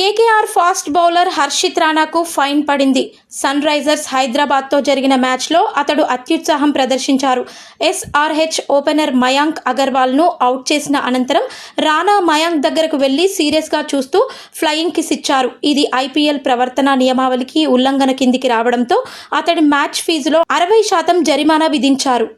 KKR fast bowler Harshit రాణాకు fine పడింది. Sun Risers హైదరాబాద్తో జరిగిన మ్యాచ్లో అతడు అత్యుత్సాహం ప్రదర్శించారు. ఎస్ఆర్హెచ్ ఓపెనర్ మయాంక్ అగర్వాల్ను అవుట్ చేసిన అనంతరం రాణా మయాంక్ దగ్గరకు వెళ్ళి సీరియస్గా చూస్తూ ఫ్లయింగ్ కిస్ ఇచ్చారు. ఇది ఐపీఎల్ ప్రవర్తన నియమావళికి ఉల్లంఘన కిందికి రావడంతో అతడి మ్యాచ్ ఫీజులో అరవై శాతం జరిమానా విధించారు.